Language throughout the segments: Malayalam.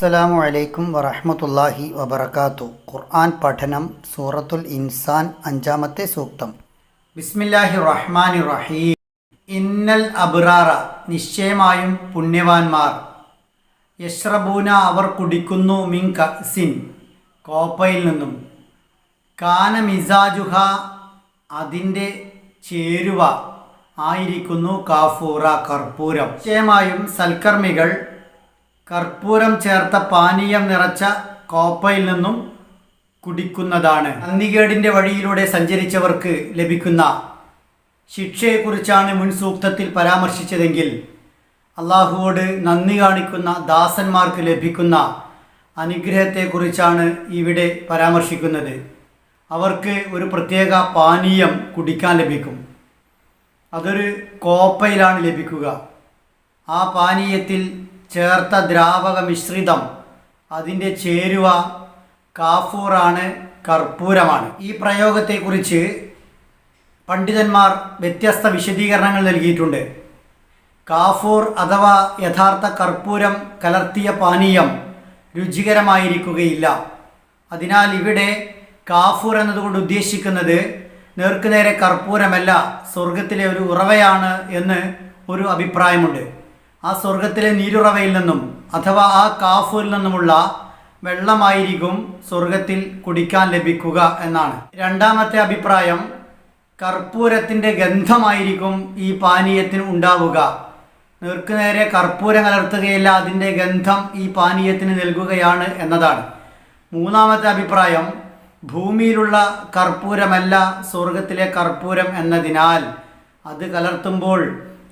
അസ്സലാമു അലൈക്കും വറഹ്മത്തുള്ളാഹി വബറകാതു ഖുർആൻ പഠനം സൂറത്തുൽ ഇൻസാൻ അഞ്ചാമത്തെ സൂക്തം. ബിസ്മില്ലാഹി റഹ്മാൻ റഹീം ഇന്നൽ അബ്റാറ നിശ്ചയമായും പുണ്യവാന്മാർ. യഷ്റബൂന അവർ കുടിക്കുന്നു മിൻ കസിൻ കോപ്പയിൽ നിന്നും. കാന മിസാജുഹ അതിന്റെ ചേരുവ ആയിരിക്കുന്നു കാഫൂറ കർപ്പൂരം. നിശ്ചയമായും സൽക്കർമ്മികൾ കർപ്പൂരം ചേർത്ത പാനീയം നിറച്ച കോപ്പയിൽ നിന്നും കുടിക്കുന്നതാണ്. നന്ദികേടിന്റെ വഴിയിലൂടെ സഞ്ചരിച്ചവർക്ക് ലഭിക്കുന്ന ശിക്ഷയെക്കുറിച്ചാണ് മുൻ സൂക്തത്തിൽ പരാമർശിച്ചതെങ്കിൽ അള്ളാഹുവോട് നന്ദി കാണിക്കുന്ന ദാസന്മാർക്ക് ലഭിക്കുന്ന അനുഗ്രഹത്തെക്കുറിച്ചാണ് ഇവിടെ പരാമർശിക്കുന്നത്. അവർക്ക് ഒരു പ്രത്യേക പാനീയം കുടിക്കാൻ ലഭിക്കും. അതൊരു കോപ്പയിലാണ് ലഭിക്കുക. ആ പാനീയത്തിൽ ചേർത്ത ദ്രാവക മിശ്രിതം അതിന്റെ ചേരുവ കാഫൂറാണ് കർപ്പൂരമാണ്. ഈ പ്രയോഗത്തെക്കുറിച്ച് പണ്ഡിതന്മാർ വ്യത്യസ്ത വിശദീകരണങ്ങൾ നൽകിയിട്ടുണ്ട്. കാഫൂർ അഥവാ യഥാർത്ഥ കർപ്പൂരം കലർത്തിയ പാനീയം രുചികരമായിരിക്കുകയില്ല. അതിനാൽ ഇവിടെ കാഫൂർ എന്നതുകൊണ്ട് ഉദ്ദേശിക്കുന്നത് നേർക്കുനേരെ കർപ്പൂരമല്ല സ്വർഗത്തിലെ ഒരു ഉറവയാണ് എന്ന് ഒരു അഭിപ്രായമുണ്ട്. ആ സ്വർഗത്തിലെ നീരുറവയിൽ നിന്നും അഥവാ ആ കാഫൂരിൽ നിന്നുമുള്ള വെള്ളമായിരിക്കും സ്വർഗത്തിൽ കുടിക്കാൻ ലഭിക്കുക എന്നാണ്. രണ്ടാമത്തെ അഭിപ്രായം കർപ്പൂരത്തിന്റെ ഗന്ധമായിരിക്കും ഈ പാനീയത്തിന് ഉണ്ടാവുക. നേർക്കുനേരെ കർപ്പൂരം കലർത്തുകയില്ല അതിന്റെ ഗന്ധം ഈ പാനീയത്തിന് നൽകുകയാണ് എന്നതാണ്. മൂന്നാമത്തെ അഭിപ്രായം ഭൂമിയിലുള്ള കർപ്പൂരമല്ല സ്വർഗത്തിലെ കർപ്പൂരം എന്നതിനാൽ അത് കലർത്തുമ്പോൾ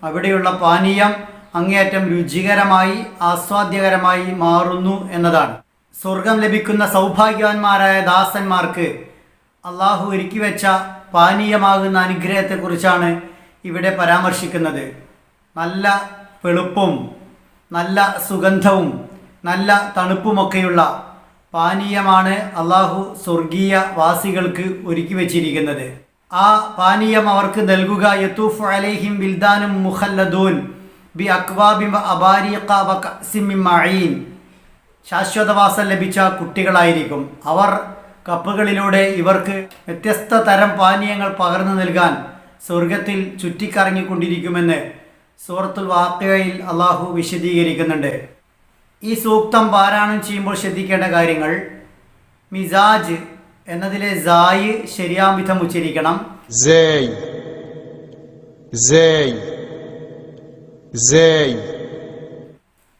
അവിടെയുള്ള പാനീയം അങ്ങേയറ്റം രുചികരമായി ആസ്വാദ്യകരമായി മാറുന്നു എന്നതാണ്. സ്വർഗം ലഭിക്കുന്ന സൗഭാഗ്യവാന്മാരായ ദാസന്മാർക്ക് അള്ളാഹു ഒരുക്കി വെച്ച പാനീയമാകുന്ന അനുഗ്രഹത്തെക്കുറിച്ചാണ് ഇവിടെ പരാമർശിക്കുന്നത്. നല്ല വെളുപ്പും നല്ല സുഗന്ധവും നല്ല തണുപ്പുമൊക്കെയുള്ള പാനീയമാണ് അള്ളാഹു സ്വർഗീയ വാസികൾക്ക് ഒരുക്കി വച്ചിരിക്കുന്നത്. ആ പാനീയം അവർക്ക് നൽകുക യത്തൂഫ് അലൈഹിം ബിൽദാനും മുഹല്ലദൂൻ ബി അക്വാബിം അബാരിഖ വ ശാശ്വതവാസം ലഭിച്ച കുട്ടികളായിരിക്കും. അവർ കപ്പുകളിലൂടെ ഇവർക്ക് വ്യത്യസ്ത തരം പാനീയങ്ങൾ പകർന്നു നൽകാൻ സ്വർഗത്തിൽ ചുറ്റിക്കറങ്ങിക്കൊണ്ടിരിക്കുമെന്ന് സൂറത്തുൽ വാക്കയിൽ അള്ളാഹു വിശദീകരിക്കുന്നുണ്ട്. ഈ സൂക്തം പാരായണം ചെയ്യുമ്പോൾ ശ്രദ്ധിക്കേണ്ട കാര്യങ്ങൾ മിസാജ് എന്നതിലെ ജായ് ശരിയാം വിധം ഉച്ചരിക്കണം.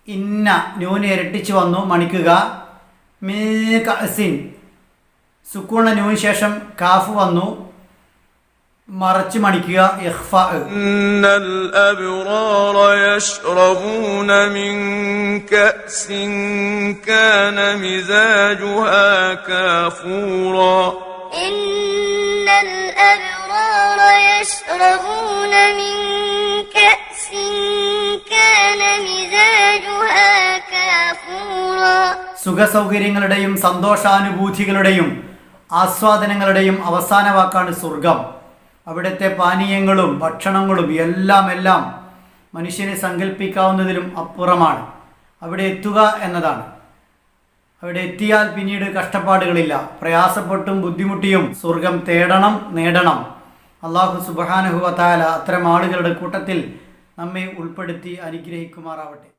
ഇന്ന നൂന് ഇരട്ടിച്ച് വന്നു മണിക്കുക മീ കസിൻ സുക്കൂണ നൂന് ശേഷം കാഫ് വന്നു മറച്ച് മണിക്കുക ഇഖ്ഫ إن الأبرار يشربون من كأس സുഖസൗകര്യങ്ങളുടെയും സന്തോഷാനുഭൂതികളുടെയും ആസ്വാദനങ്ങളുടെയും അവസാന വാക്കാണ് സ്വർഗം. അവിടുത്തെ പാനീയങ്ങളും ഭക്ഷണങ്ങളും എല്ലാം എല്ലാം മനുഷ്യനെ സങ്കല്പിക്കാവുന്നതിലും അപ്പുറമാണ്. അവിടെ എത്തുക എന്നതാണ്. അവിടെ എത്തിയാൽ പിന്നീട് കഷ്ടപ്പാടുകളില്ല. പ്രയാസപ്പെട്ടും ബുദ്ധിമുട്ടിയും സ്വർഗം തേടണം നേടണം. അള്ളാഹു സുബാനുഹുവത്താല അത്തരം ആളുകളുടെ കൂട്ടത്തിൽ നമ്മെ ഉൾപ്പെടുത്തി അനുഗ്രഹിക്കുമാറാവട്ടെ.